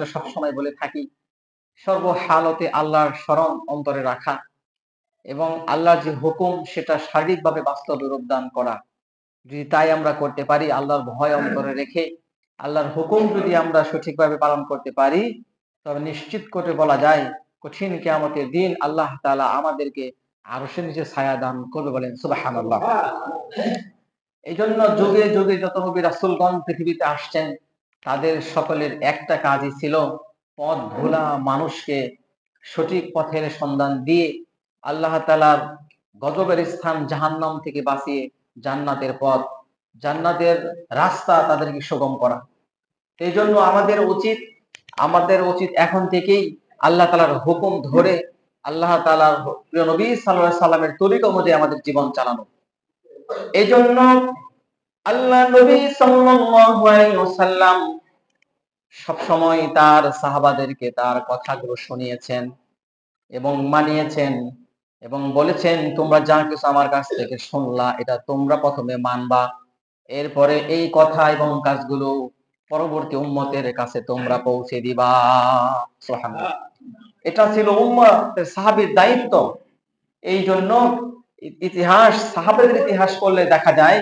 যেটা সবসময় বলে থাকি সর্বহালতে আল্লাহর স্মরণ অন্তরে রাখা এবং আল্লাহর যে হুকুম সেটা শারীরিকভাবে বাস্তবে রূপদান করা। যদি তাই আমরা করতে পারি আল্লাহর ভয় অন্তরে রেখে আল্লাহর হুকুম যদি আমরা সঠিকভাবে পালন করতে পারি তবে নিশ্চিত করে বলা যায় কঠিন কেয়ামতের দিন আল্লাহ তাআলা আমাদেরকে আরও সে নিচে ছায়া দান করবে বলেন সুবাহান আল্লাহ এই জন্য যুগে যুগে যত নবী রাসুলগণ পৃথিবীতে আসছেন তাদের সকলের একটা কাজই ছিল পথ ভোলা মানুষকে সঠিক পথের সন্ধান দিয়ে আল্লাহ তালার গজবের স্থান জাহান্নাম থেকে বাঁচিয়ে জান্নাতের পথ, জান্নাতের রাস্তা তাদেরকে সুগম করা। এই জন্য আমাদের উচিত আমাদের উচিত এখন থেকেই আল্লাহ তালার হুকুম ধরে আল্লাহ তালার প্রিয় নবী সাল্লাহ সাল্লামের তরিক অনুযায়ী আমাদের জীবন চালানো। এই জন্য আল্লাহ নবী সাল্লাম সবসময় তার সাহাবাদেরকে তার কথাগুলো শুনিয়েছেন এবং মানিয়েছেন এবং বলেছেন, তোমরা যা কিছু আমার কাছ থেকে শুনলা, এটা তোমরা প্রথমে মানবা। এরপরে এই কথা এবং কাজগুলো পরবর্তী উম্মতের কাছে তোমরা পৌঁছে দিবা। এটা ছিল উম্মতের সাহাবীর দায়িত্ব। এই জন্য ইতিহাস, সাহাবেদের ইতিহাস করলে দেখা যায়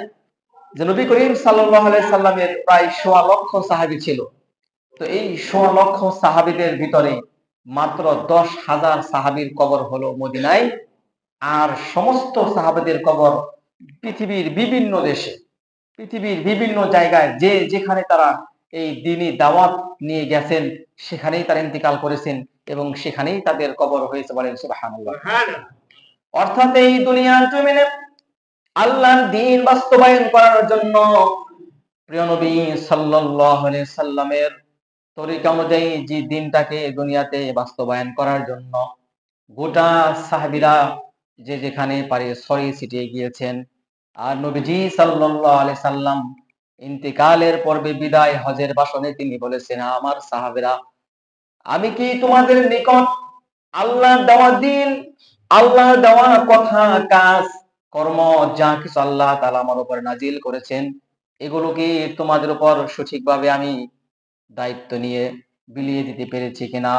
যে নবী করিম সাল্লামের প্রায় সোয়া লক্ষ সাহাবী ছিল। তো এই সোয়া লক্ষ সাহাবীদের ভিতরে মাত্র দশ হাজার সাহাবীর কবর হলো মদিনায়। আর সমস্ত সাহাবেদের কবর পৃথিবীর বিভিন্ন দেশে পৃথিবীর বিভিন্ন জায়গায় যে যেখানে তারা এই দিনই দাওয়াত নিয়ে গেছেন সেখানেই তারা ইন্তিকাল করেছেন এবং সেখানেই তাদের কবর হয়েছে বলেন সুবহানাল্লাহ। অর্থাৎ এই দুনিয়ার জমিনে আল্লাহর দিন বাস্তবায়ন করার জন্য প্রিয় নবী সাল্লাল্লাহু আলাইহি সাল্লামের তরিকা অনুযায়ী যে দিনটাকে দুনিয়াতে বাস্তবায়ন করার জন্য গোটা সাহাবীরা যে যেখানে পারে ছড়িয়ে ছিটিয়ে গিয়েছেন। আর নবীজি সাল্লাল্লাহু আলাইহি সাল্লাম ইন্তিকালের পর্বে বিদায় হজের বাসনে তিনি বলেছেন, আমার সাহাবেরা, আমি কি তোমাদের নিকট আল্লাহ দেওয়া দিন আল্লাহ দেওয়া কথা কাজ কর্ম, যা কিছু আল্লাহ তাআলা আমার উপর নাজিল করেছেন এগুলো কি তোমাদের উপর সঠিকভাবে আমি দায়িত্ব নিয়ে বিলিয়ে দিতে পেরেছি কিনা?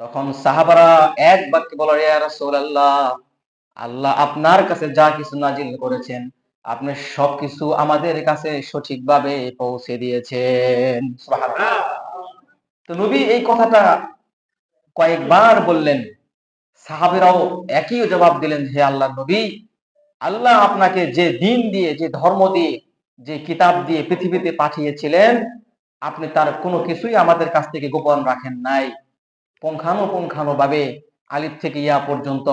তখন সাহাবারা এক বাক্যে বলার রাসূলুল্লাহ, আল্লাহ আপনার কাছে যা কিছু নাজিল করেছেন, আপনি সবকিছু আমাদের কাছে সঠিকভাবে পৌঁছে দিয়েছেন। তো নবী এই কথাটা কয়েকবার বললেন। সাহাবেরাও একই জবাব দিলেন, হে আল্লাহ নবী আল্লাহ আপনাকে যে দিন দিয়ে, যে ধর্ম দিয়ে, যে কিতাব দিয়ে পৃথিবীতে পাঠিয়েছিলেন, আপনি তার কোনো কিছুই আমাদের কাছ থেকে গোপন রাখেন নাই। পুঙ্খানুপুঙ্খানু ভাবে আলিফ থেকে ইয়া পর্যন্ত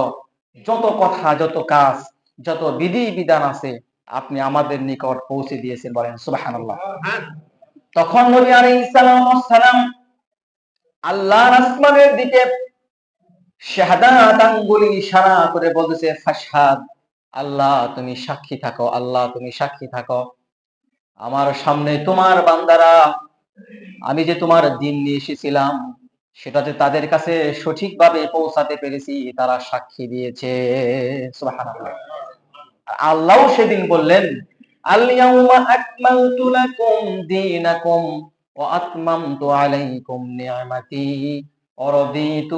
যত কথা, যত কাজ, যত বিধি বিধান আছে, আপনি আমাদের নিকট পৌঁছে দিয়েছেন বলেন, সুবহানাল্লাহ। তখন নবী আলাইহিস সালাম আল্লাহর আসমানের দিকে শাহাদাত আঙ্গুলি ইশারা করে বলতেছে, ফাশহাদ আল্লাহ তুমি সাক্ষী থাকো, আল্লাহ তুমি সাক্ষী থাকো। আমার সামনে তোমার বান্দারা, আমি যে তোমার দিন নিয়ে এসেছিলাম, সেটা যে তাদের কাছে সঠিকভাবে পৌঁছাতে পেরেছি, তারা সাক্ষী দিয়েছে। আল্লাহ সেদিন বললেন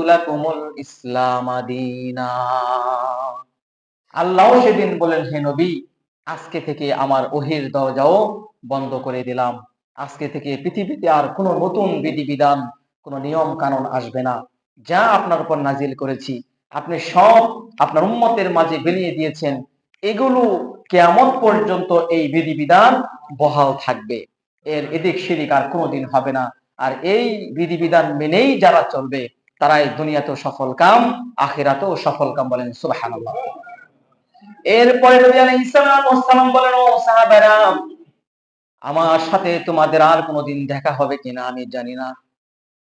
লাকুমুল ইসলাম আল্লাহও সেদিন বলেন, হে নবী, আজকে থেকে আমার ওহির দরজাও বন্ধ করে দিলাম। আজকে থেকে পৃথিবীতে আর কোনো নতুন বিধিবিধান, কোনো নিয়ম কানুন আসবে না। যা আপনার উপর নাজিল করেছি, আপনি সব আপনার উম্মতের মাঝে বেরিয়ে দিয়েছেন। এগুলো কেমন পর্যন্ত এই বিধিবিধান বহাল থাকবে। এর এদিক সেদিক আর কোনোদিন হবে না। আর এই বিধিবিধান মেনেই যারা চলবে, তারাই দুনিয়াতেও সফল কাম, আখেরাতেও সফল কাম বলেন সুবহানাল্লাহ। এরপরে নবী আলাইহিস সালাম বলেন, ও সাহাবারা, আমার সাথে তোমাদের আর কোনোদিন দেখা হবে কিনা আমি জানি না।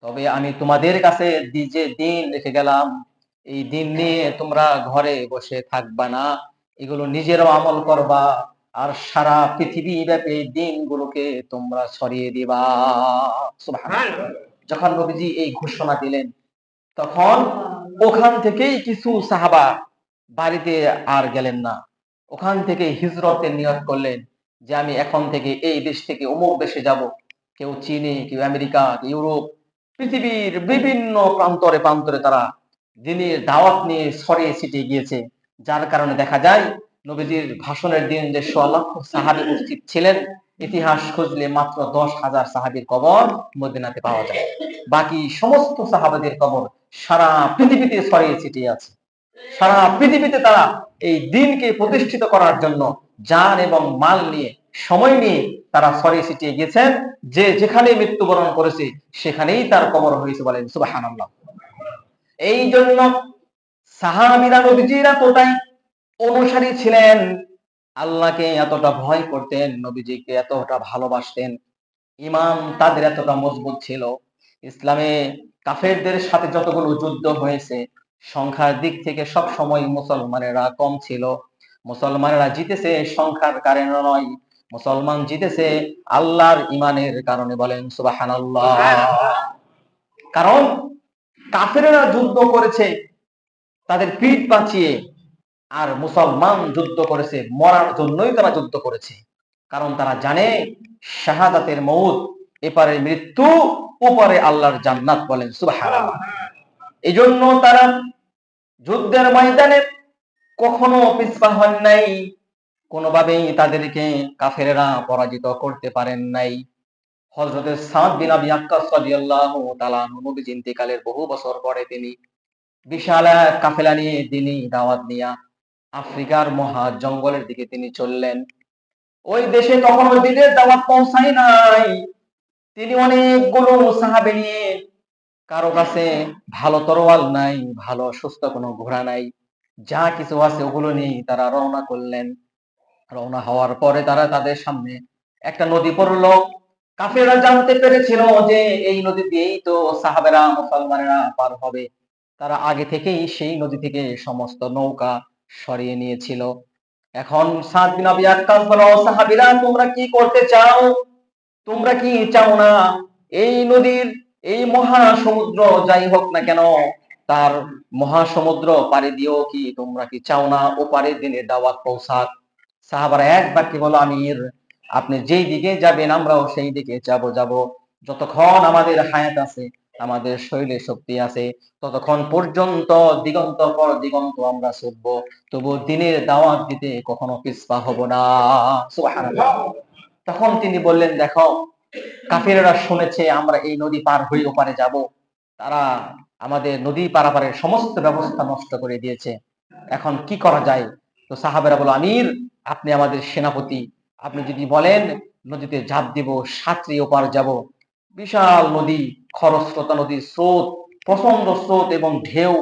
তবে আমি তোমাদের কাছে যে দিন রেখে গেলাম। এই দিন নিয়ে তোমরা ঘরে বসে থাকবা না। এগুলো নিজেরও আমল করবা। আর সারা পৃথিবী ব্যাপী দিনগুলোকে তোমরা ছড়িয়ে দিবা। যখন নবীজি এই ঘোষণা দিলেন, তখন ওখান থেকেই কিছু সাহাবা বাড়িতে আর গেলেন না। ওখান থেকে হিজরতের নিয়ত করলেন যে, আমি এখন থেকে এই দেশ থেকে অমুক দেশে যাব। কেউ চীনে, কেউ আমেরিকা ইউরোপ, পৃথিবীর বিভিন্ন প্রান্তরে প্রান্তরে তারা দিনের দাওয়াত নিয়ে ছড়িয়ে ছিটিয়ে গিয়েছে। যার কারণে দেখা যায়, নবীজির ভাষণের দিন যে লক্ষ সাহাবি উপস্থিত ছিলেন, ইতিহাস খুঁজলে মাত্র দশ হাজার সাহাবির কবর মদিনাতে পাওয়া যায়। বাকি সমস্ত সাহাবাদের কবর সারা পৃথিবীতে ছড়িয়ে ছিটিয়ে আছে। সারা পৃথিবীতে তারা এই দিনকে প্রতিষ্ঠিত করার জন্য যান এবং মাল নিয়ে, সময় নিয়ে তারা ছড়িয়ে ছিটিয়ে গেছেন। যে যেখানে মৃত্যুবরণ করেছে, সেখানেই তার কবর হয়েছে বলেন সুবাহান এই জন্য সাহাবিরা, নবীজিরা তোটাই অনুসারী ছিলেন। আল্লাহকে এতটা ভয় করতেন, নবীজিকে এতটা ভালোবাসতেন। ইমাম তাদের এতটা মজবুত ছিল। ইসলামে কাফেরদের সাথে যতগুলো যুদ্ধ হয়েছে সংখ্যার দিক থেকে সব সময় মুসলমানেরা কম ছিল। মুসলমানেরা জিতেছে সংখ্যার কারণে নয়। মুসলমান জিতেছে আল্লাহর ইমানের কারণে বলেন, সুবাহানাল্লাহ। কারণ কাফেরেরা যুদ্ধ করেছে, তাদের পিঠ বাঁচিয়ে, আর মুসলমান যুদ্ধ করেছে, মরার জন্যই তারা যুদ্ধ করেছে। কারণ তারা জানে, শাহাদাতের মৌত এপারে মৃত্যু, ওপারে আল্লাহর জান্নাত বলেন, সুবহানাল্লাহ। এই জন্য তারা যুদ্ধের ময়দানে কখনো পিছপা হন নাই। কোনোভাবেই তাদেরকে কাফেরেরা পরাজিত করতে পারেন নাই। হজরতের সাদ বিন আবি আক্কাস রাদিয়াল্লাহু তাআলা নবী ইন্তেকালের বহু বছর পরে তিনি বিশাল কাফেলা নিয়ে তিনি দাওয়াত নিয়া আফ্রিকার মহা জঙ্গলের দিকে তিনি চললেন। ওই দেশে তখনও দিনের দাওয়াত পৌঁছায় নাই। তিনি অনেকগুলো সাহাবে নিয়ে কারও কাছে ভালো তরোয়াল নাই, ভালো সুস্থ কোনো ঘোড়া নাই, যা কিছু আছে ওগুলো নিয়ে তারা রওনা করলেন। রওনা হওয়ার পরে তারা তাদের সামনে একটা নদী পড়ল। কাফেরা জানতে পেরেছিল যে এই নদী দিয়েই তো সাহাবেরা, মুসলমানেরা পার হবে। তারা আগে থেকেই সেই নদী থেকে সমস্ত নৌকা সরিয়ে নিয়েছিল। এখন সাত বিন আবি আক্কাস বলো সাহাবীরা, তোমরা কি করতে চাও? তোমরা কি চাও না? এই নদীর এই মহা সমুদ্র যাই হোক না কেন, তার মহাসমুদ্র পাড়ি দিও কি তোমরা কি চাও না? ও পারে দিনের দাওয়াত পৌঁছাক। সাহাবারা এক বাক্যে বলো আমির, আপনি যেই দিকে যাবেন আমরাও সেই দিকে যাব যাব। যতক্ষণ আমাদের হায়াত আছে, আমাদের শরীরে শক্তি আছে, ততক্ষণ পর্যন্ত দিগন্ত পর দিগন্ত আমরা ছুটব তবু দিনের দাওয়াত দিতে কখনো পিছপা হব না। তখন তিনি বললেন, দেখো কাফিরেরা শুনেছে, আমরা এই নদী পার হয়ে ওপারে যাব। তারা আমাদের নদী পারাপারের সমস্ত ব্যবস্থা নষ্ট করে দিয়েছে। এখন কি করা যায়? তো সাহাবেরা বলো আমির, আপনি আমাদের সেনাপতি। আপনি যদি বলেন, নদীতে ঝাঁপ দিব, সাঁতরি ওপার যাব। বিশাল নদী, খরস্রোতা নদীর স্রোত প্রচণ্ড স্রোত এবং ঢেউ।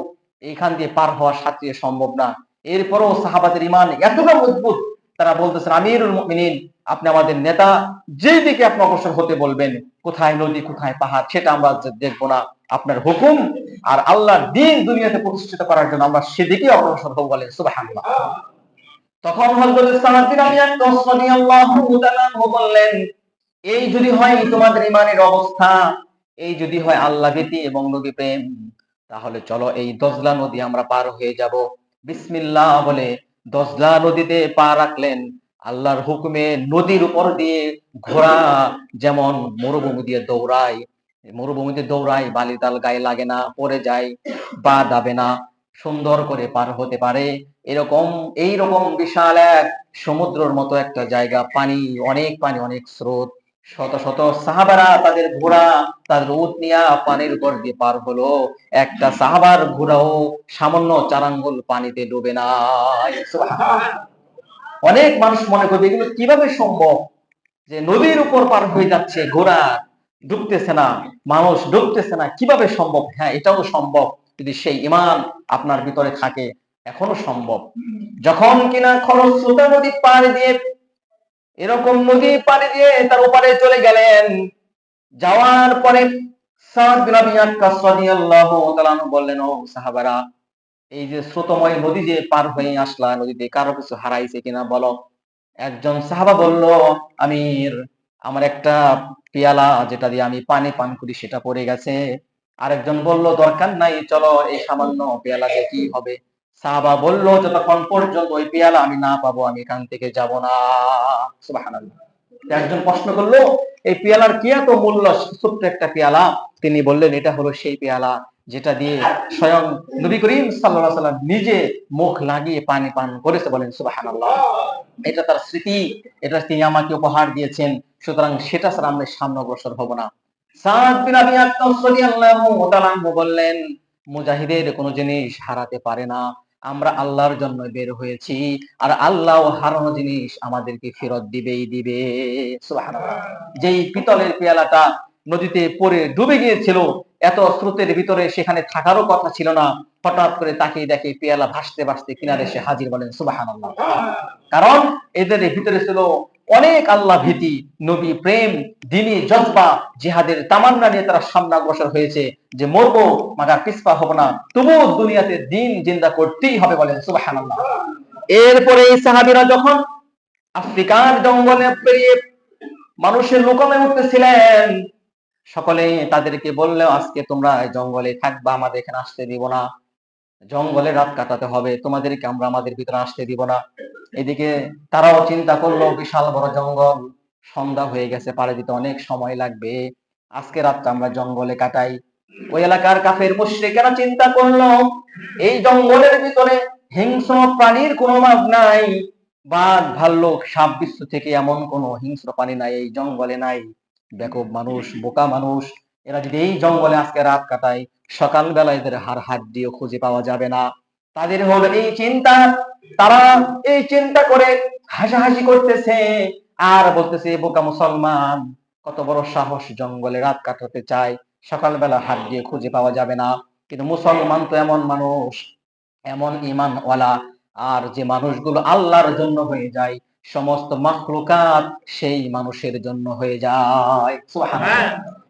এখান দিয়ে পার হওয়া সাঁতরিয়ে সম্ভব না। এরপরও সাহাবাদের ইমান এতটা মজবুত তারা বলতেছেন, আমিরুল মুমিনিন, আপনি আমাদের নেতা, যেই দিকে আপনি অগ্রসর হতে বলবেন, কোথায় নদী, কোথায় পাহাড়, সেটা আমরা দেখব না। আপনার হুকুম আর আল্লাহর দিন দুনিয়াতে প্রতিষ্ঠিত করার জন্য আমরা সেদিকে অগ্রসর হব বলেন সুবহানাল্লাহ। তখন বললেন, এই যদি হয় তোমাদের ইমানের অবস্থা, এই যদি হয় আল্লাহ ভীতি এবং নবী প্রেম, তাহলে চলো এই দজলা নদী আমরা পার হয়ে যাব। বিসমিল্লাহ বলে দজলা নদীতে পা রাখলেন। আল্লাহর হুকুমে নদীর উপর দিয়ে ঘোড়া যেমন মরুভূমি দিয়ে দৌড়ায় মরুভূমিতে দৌড়ায় বালি তাল গায়ে লাগে না পরে যায়, পা দাবে না, সুন্দর করে পার হতে পারে। এরকম এই রকম বিশাল এক সমুদ্রর মতো একটা জায়গা, পানি, অনেক পানি, অনেক স্রোত। শত শত সাহাবারা তাদের ঘোড়া, তাদের উট নিয়া পানির উপর দিয়ে পার হলো। একটা সাহাবার ঘোড়াও সামান্য চারাঙ্গুল পানিতে ডুবে না অনেক মানুষ মনে করবে, এগুলো কীভাবে সম্ভব? যে নদীর উপর পার হয়ে যাচ্ছে, ঘোড়া ডুবতেছে না, মানুষ ডুবতেছে না, কীভাবে সম্ভব? হ্যাঁ এটাও সম্ভব যদি সেই ইমান আপনার ভিতরে থাকে, এখনও সম্ভব। যখন কিনা খরস্রোতা নদী পাড়ি দিয়ে এরকম নদী পাড়ি দিয়ে তার ওপারে চলে গেলেন। যাওয়ার পরে বললেন, ও সাহাবারা, এই যে স্রোতময় নদী যে পার হয়ে আসলা, নদীতে কারও কিছু হারাইছে কিনা বলো? একজন সাহাবা বলল, আমির, আমার একটা পেয়ালা যেটা দিয়ে আমি পানি পান করি, সেটা পড়ে গেছে। আরেকজন বলল, দরকার নাই, চলো এই সামান্য পেয়ালা দিয়ে কি হবে? সাহাবা বলল, যতক্ষণ পর্যন্ত ওই পেয়ালা আমি না পাবো, আমি এখান থেকে যাব না। একজন প্রশ্ন করল, এই পেয়ালার কি এত মূল্য? ছোট্ট একটা পেয়ালা তিনি বললেন, এটা হলো সেই পেয়ালা যেটা দিয়ে স্বয়ং নবী করিম আলাইহি সাল্লাম নিজে মুখ লাগিয়ে পানি পান করেছে বলেন, সুবহানাল্লাহ। এটা তার স্মৃতি, এটা তিনি আমাকে উপহার দিয়েছেন, সুতরাং সেটা ছাড়া আমরা সামনে অগ্রসর হব না। সাদ বিন আবি আক্কাস রাদিয়াল্লাহু বললেন, মুজাহিদের কোনো জিনিস হারাতে পারে না। আমরা আল্লাহর জন্য বের হয়েছি। আর আল্লাহ হারানো জিনিস আমাদেরকে ফেরত দিবেই দিবে। যেই পিতলের পেয়ালাটা নদীতে পড়ে ডুবে গিয়েছিল, এত স্রোতের ভিতরে সেখানে থাকারও কথা ছিল না। হঠাৎ করে তাকে দেখে পেয়ালা ভাসতে ভাসতে কিনারে এসে হাজির বলেন সুবাহ কারণ এদের ভিতরে ছিল অনেক আল্লাহ ভীতি, নবী প্রেম দিনী জজবা, জিহাদের তামান্না নিয়ে তারা সামনে অগ্রসর হয়েছে যে মরবো মাগার পিসপা হব না। তবুও দুনিয়াতে দিন জিন্দা করতেই হবে বলেন, সুবহানাল্লাহ। এরপরে এই সাহাবীরা যখন আফ্রিকার জঙ্গলে পেরিয়ে মানুষের লোকমে উঠতেছিলেন, সকলে তাদেরকে বলল, আজকে তোমরা জঙ্গলে থাকবা, আমাদের এখানে আসতে দিব না। জঙ্গলে রাত কাটাতে হবে, তোমাদেরকে আমরা আমাদের ভিতরে আসতে দিব না। এদিকে তারাও চিন্তা করল, বিশাল বড় জঙ্গল, সন্ধ্যা হয়ে গেছে, পাড়ে দিতে অনেক সময় লাগবে। আজকে রাতটা আমরা জঙ্গলে কাটাই। ওই এলাকার কাফের মুশ্রিকেরা চিন্তা করল, এই জঙ্গলের ভিতরে হিংস্র প্রাণীর কোনো মাগ নাই। বাঘ, ভাল্লুক, সাপ বিশ্ব থেকে এমন কোনো হিংস্র প্রাণী নাই, এই জঙ্গলে নাই। বেকুব মানুষ, বোকা মানুষ, এরা যদি এই জঙ্গলে আজকে রাত কাটায়, সকালবেলা এদের হার হাত দিয়ে খুঁজে পাওয়া যাবে না। তাদের হলো এই চিন্তা তারা এই চিন্তা করে হাসাহাসি করতেছে আর বলতেছে বোকা মুসলমান কত বড় সাহস জঙ্গলে রাত কাটাতে চায় সকালবেলা হাত দিয়ে খুঁজে পাওয়া যাবে না। কিন্তু মুসলমান তো এমন মানুষ এমন ইমানওয়ালা আর যে মানুষগুলো আল্লাহর জন্য হয়ে যায় সমস্ত মাখলুকাত সেই মানুষের জন্য হয়ে যায়।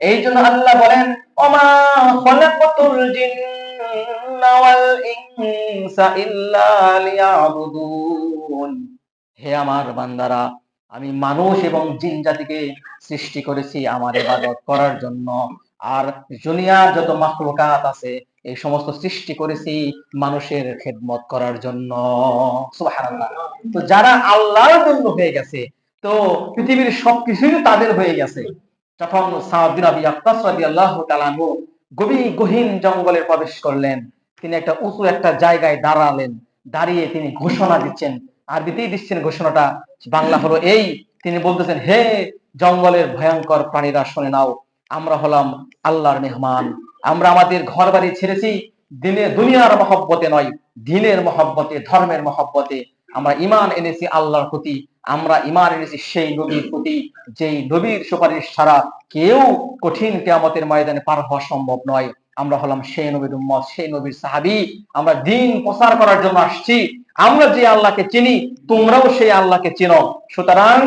এই জন্য আল্লাহ বলেন ওমা খলাকাতুল হে আমার বান্দারা, আমি মানুষ এবং জিন জাতিকে সৃষ্টি করেছি আমার ইবাদত করার জন্য। আর দুনিয়ার যত মাখলুকাত আছে, এই সমস্ত সৃষ্টি করেছি মানুষের খেদমত করার জন্য। তো যারা আল্লাহর জন্য হয়ে গেছে, তো পৃথিবীর সবকিছুই তাদের হয়ে গেছে। যখন সাহাবিন আবি আক্কাস রাদিয়াল্লাহু তাআলা আনহু গভীর গহীন জঙ্গলে প্রবেশ করলেন তিনি একটা উঁচু একটা জায়গায় দাঁড়ালেন। দাঁড়িয়ে তিনি ঘোষণা দিচ্ছেন। আরবিতেই দিচ্ছেন ঘোষণাটা। বাংলা হলো এই। তিনি বলতেছেন, হে জঙ্গলের ভয়ঙ্কর প্রাণীরা, শুনে নাও। আমরা হলাম আল্লাহর মেহমান। আমরা আমাদের ঘর বাড়ি ছেড়েছি। দিনে দুনিয়ার মহব্বতে নয়, দিনের মহব্বতে, ধর্মের মহব্বতে। আমরা ইমান এনেছি আল্লাহর প্রতি। আমরা ইমান এনেছি সেই নবীর প্রতি। যেই নবীর সুপারিশ ছাড়া কেউ কঠিন কেয়ামতের ময়দানে পার হওয়া সম্ভব নয়। আমরা হলাম সেই নবীর উম্মত, সেই নবীর সাহাবি। আমরা দিন প্রচার করার জন্য আসছি। আমরা যে আল্লাহকে চিনি, তোমরাও সেই আল্লাহকে চিনো। সুতরাং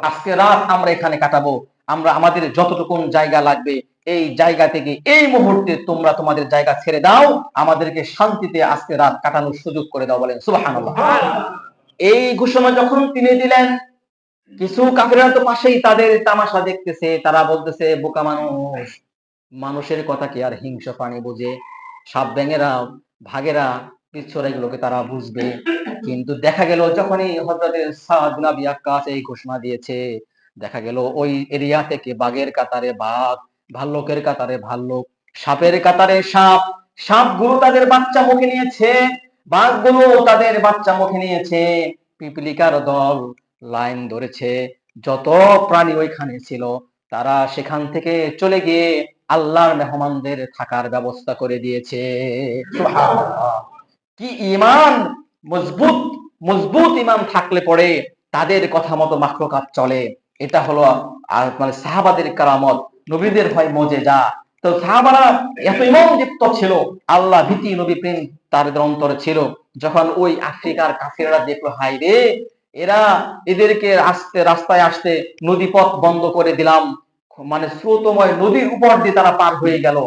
আজকে রাত আমরা এখানে কাটাবো। আমরা আমাদের যতটুকুন জায়গা লাগবে, এই জায়গা থেকে এই মুহূর্তে তোমরা তোমাদের জায়গা ছেড়ে দাও। আমাদেরকে শান্তিতে আজকে রাত কাটানোর সুযোগ করে দাও বলেন। সুবহানাল্লাহ। এই ঘোষণা যখন তিনি দিলেন, কিছু কাফেররা তো পাশেই তাদের তামাশা দেখতেছে, তারা বলতেছে, বোকা মানুষ। মানুষের কথা কি আর হিংস প্রাণী বুঝে, সাপ ব্যাঙেরা, ভাগেরা পিছরা এগুলোকে তারা বুঝবে। কিন্তু দেখা গেল যখনই হজরতের সাদ বিন আবি আক্কাস এই ঘোষণা দিয়েছে, দেখা গেল ওই এরিয়া থেকে বাঘের কাতারে বাঘ, ভাল্লুকের কাতারে ভাল্লুক, সাপের কাতারে সাপ সাপগুলো তাদের বাচ্চা মুখে নিয়েছে, বাঘ বাঘগুলো তাদের বাচ্চা মুখে নিয়েছে, পিপিলিকার দল লাইন ধরেছে, যত প্রাণী ওইখানে ছিল, তারা সেখান থেকে চলে গিয়ে আল্লাহর মেহমানদের থাকার ব্যবস্থা করে দিয়েছে। কি ইমান মজবুত মজবুত ইমান থাকলে পরে তাদের কথা মতো মাকলুকাত চলে। এটা হলো মানে সাহাবাদের কারামত, নবীদের হয় মজে যা। তো সাহাবারা এত ইমানযুক্ত ছিল, আল্লাহ ভীতি নবী প্রেম তাদের অন্তরে ছিল। যখন ওই আফ্রিকার কাফিররা দেখল হাই রে, এরা এদেরকে আসতে, রাস্তায় আসতে নদী পথ বন্ধ করে দিলাম। মানে স্রোতময় নদীর উপর দিয়ে তারা পার হয়ে গেল।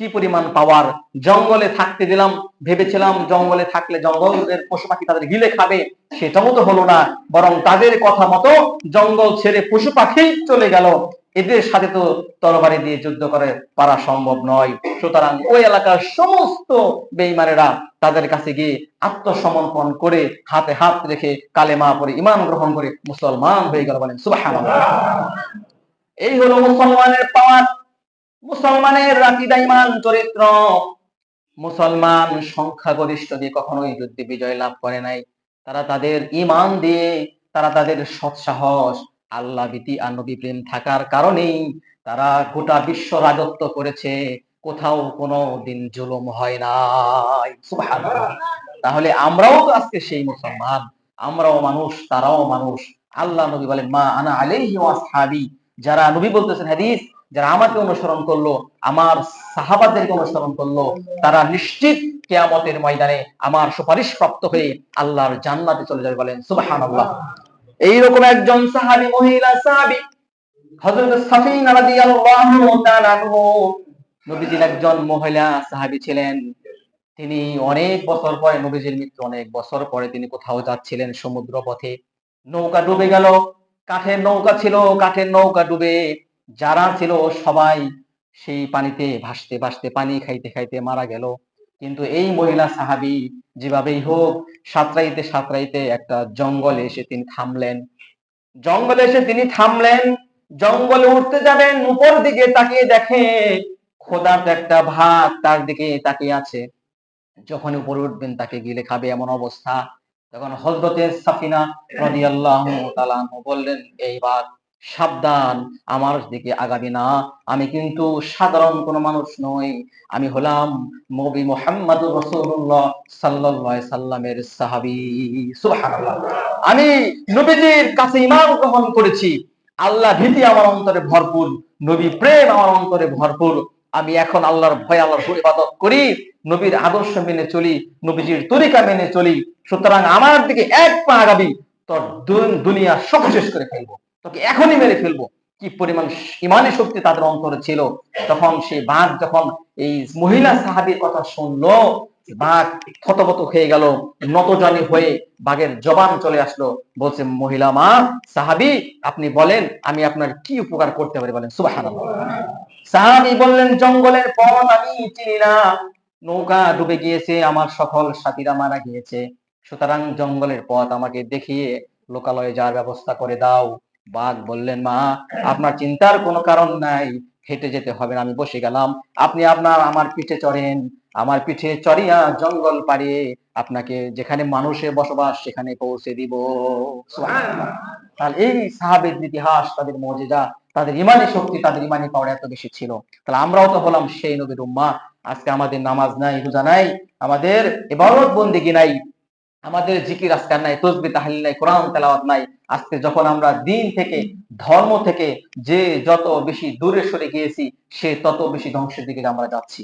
কি পরিমাণ পাওয়ার জঙ্গলে থাকতে দিলাম, ভেবেছিলাম জঙ্গলে থাকলে জঙ্গলের পশু পাখি তাদের গিলে খাবে, সেটাও তো হলো না। বরং তাদের কথা মতো জঙ্গল ছেড়ে পশু পাখি চলে গেল। এদের সাথে তো তরবারি দিয়ে যুদ্ধ করে, পারা সম্ভব নয়। সুতরাং ওই এলাকার সমস্ত বেইমানেরা তাদের কাছে গিয়ে আত্মসমর্পণ করে হাতে হাত রেখে কালেমা পরে ইমান গ্রহণ করে মুসলমান হয়ে গেল বলেন, সুবহানাল্লাহ। এই হলো মুসলমানের পাওয়ার, মুসলমানের রাকিদা ইমান চরিত্র। মুসলমান সংখ্যাগরিষ্ঠ দিয়ে কখনোই যুদ্ধে বিজয় লাভ করে নাই। তারা তাদের ইমান দিয়ে, তারা তাদের সৎসাহস আল্লাহ ভীতি আর নবী প্রেম থাকার কারণেই তারা গোটা বিশ্ব রাজত্ব করেছে। কোথাও কোনো দিন জুলুম হয় নাই। তাহলে আমরাও তো আজকে সেই মুসলমান। আমরাও মানুষ, তারাও মানুষ। আল্লাহ নবী বলেন, মা আনা আলাইহি ওয়াসহাবি যারা নবী বলতেছেন হাদিস, যারা আমাকে অনুসরণ করল, আমার সাহাবাদেরকে অনুসরণ করল, তারা নিশ্চিত কেয়ামতের ময়দানে আমার সুপারিশ প্রাপ্ত হয়ে আল্লাহর জান্নাতে চলে যাবে বলেন, সুবহানাল্লাহ। এইরকম একজন সাহাবী, মহিলা সাহাবী, হযরত সাফিনা রাদিয়াল্লাহু তাআলা নবীজির একজন মহিলা সাহাবী ছিলেন। তিনি অনেক বছর পরে, নবীজির মৃত্যু অনেক বছর পরে তিনি কোথাও যাচ্ছিলেন সমুদ্র পথে নৌকা ডুবে গেল কাঠের নৌকা ছিল, কাঠের নৌকা ডুবে যারা ছিল সবাই সেই পানিতে ভাসতে ভাসতে, পানি খাইতে খাইতে মারা গেল। কিন্তু এই মহিলা সাহাবী যেভাবেই হোক, সাঁতরাইতে সাঁতরাইতে একটা জঙ্গলে এসে তিনি থামলেন। জঙ্গলে এসে তিনি থামলেন, জঙ্গলে উঠতে যাবেন, উপর দিকে তাকিয়ে দেখে খোদার একটা ভাত তার দিকে তাকিয়ে আছে। যখন উপরে উঠবেন তাকে গিলে খাবে এমন অবস্থা। তখন হজরতে সাফিনা রাদিয়াল্লাহু তাআলা বললেন এই বাদ সাবধান, আমার দিকে আগাবি না। আমি কিন্তু সাধারণ কোনো মানুষ নই। আমি হলাম রাসূলুল্লাহ সাল্লাল্লাহু সাল্লামের সাহাবী। আমি নবীজির কাছে ঈমান গ্রহণ করেছি। আল্লাহ ভীতি আমার অন্তরে ভরপুর, নবী প্রেম আমার অন্তরে ভরপুর। আমি এখন আল্লাহর ভয় আল্লাহর ইবাদত করি, নবীর আদর্শ মেনে চলি, নবীজির তরিকা মেনে চলি। সুতরাং আমার দিকে এক পা আগাবি তোর দুনিয়া সব শেষ করে ফেলব। তোকে এখনই মেরে ফেলব। কি পরিমাণ ইমানি শক্তি তাদের অন্তরে ছিল। তখন সে বাঘ যখন এই মহিলা সাহাবীর কথা শুনলো বাঘ থতপত হয়ে গেল, নতজানি হয়ে বাঘের জবান চলে আসলো। বলছে, মহিলা মা সাহাবী, আপনি বলেন, আমি আপনার কি উপকার করতে পারি? বলেন, সুবহানাল্লাহ। সাহাবী বললেন, জঙ্গলের পথ আমি চিনি না। নৌকা ডুবে গিয়েছে, আমার সকল সাথীরা মারা গিয়েছে। সুতরাং জঙ্গলের পথ আমাকে দেখিয়ে লোকালয়ে যাওয়ার ব্যবস্থা করে দাও। বাঘ বললেন, মা, আপনার চিন্তার কোনো কারণ নাই। হেঁটে যেতে হবে না, আমি বসে গেলাম। আপনি আপনার, আমার পিঠে চড়েন। আমার পিঠে চড়িয়া জঙ্গল পাড়িয়ে আপনাকে যেখানে মানুষের বসবাস সেখানে পৌঁছে দিব। তাহলে এই সাহাবের ইতিহাস, তাদের মর্যাদা, তাদের ইমানি শক্তি, তাদের ইমানি পাওয়ার এত বেশি ছিল। তাহলে আমরাও তো হলাম সেই নবীর উম্মা আজকে আমাদের নামাজ নাই, রোজা নাই, আমাদের ইবাদত বন্দিগি নাই, আমাদের জিকির আজকার নাই, তসবি তাহলিল নাই, কোরআন তেলাওয়াত নাই। আজকে যখন আমরা দিন থেকে, ধর্ম থেকে যে যত বেশি দূরে সরে গিয়েছি, সে তত বেশি ধ্বংসের দিকে আমরা যাচ্ছি।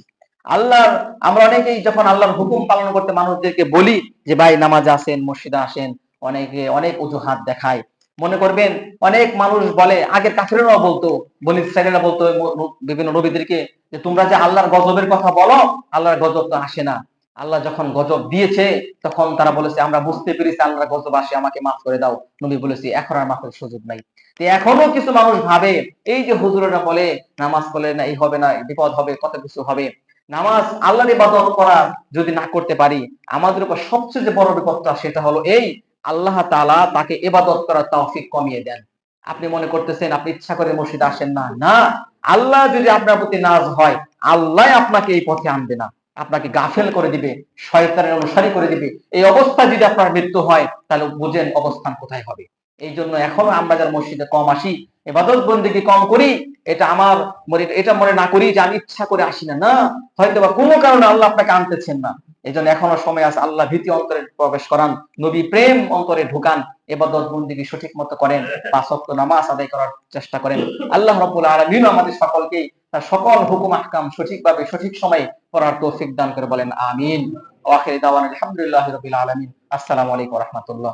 আল্লাহর আমরা অনেকেই যখন আল্লাহর হুকুম পালন করতে মানুষদেরকে বলি যে, ভাই, নামাজে আসেন, মসজিদে আসেন। অনেকে অনেক অজুহাত দেখায়। মনে করবেন, অনেক মানুষ বলে, আগের কাফেররাও বলতো, বলি ইসরায়েলরা বলতো বিভিন্ন নবীদেরকে যে, তোমরা যে আল্লাহর গজবের কথা বলো, আল্লাহর গজব তো আসে না। আল্লাহ যখন গজব দিয়েছে, তখন তারা বলেছে, আমরা বুঝতে পেরেছি আল্লাহর গজব আসে, আমাকে মাফ করে দাও। নবী বলেছি, এখন আর মাফের সুযোগ নাই। তো এখনও কিছু মানুষ ভাবে, এই যে হুজুরেরা বলে, নামাজ পড়লে না, এই হবে না, বিপদ হবে, কত কিছু হবে। নামাজ আল্লাহর ইবাদত করা যদি না করতে পারি, আমাদের উপর সবচেয়ে যে বড় বিপদটা সেটা হলো এই, আল্লাহ তাআলা তাকে ইবাদত করার তৌফিক কমিয়ে দেন। আপনি মনে করতেছেন আপনি ইচ্ছা করে মসজিদে আসেন না? না, আল্লাহ যদি আপনার প্রতি নাজ হয়, আল্লাহ আপনাকে এই পথে আনবে না। আপনাকে গাফেল করে দিবে, শয়তানের অনুসারী করে দিবে। এই অবস্থা যদি আপনার মৃত্যু হয়, তাহলে বুঝেন অবস্থান কোথায় হবে। এই জন্য এখনও আমরা যারা মসজিদে কম আসি, এবাদত বন্দিকে কম করি, এটা আমার মনে- এটা মনে না করি যে আমি ইচ্ছা করে আসি না না। হয়তো বা কোনো কারণে আল্লাহ আপনাকে আনতেছেন না। এই জন্য এখনও সময় আছে, আল্লাহ ভীতি অন্তরে প্রবেশ করান, নবী প্রেম অন্তরে ঢুকান, এবাদত বন্দিকে সঠিক মতো করেন, পাঁচ ওয়াক্ত নামাজ আদায় করার চেষ্টা করেন। আল্লাহ রাব্বুল আলামিন আমাদের সকলকে তার সকল হুকুম, আহকাম সঠিকভাবে, সঠিক সময়ে করার তৌফিক দান করে বলেন, আমিন। ওয়া আখিরি দাওয়ানা আলহামদুলিল্লাহি রাব্বিল আলামিন। আসসালামু আলাইকুম রাহমাতুল্লাহ।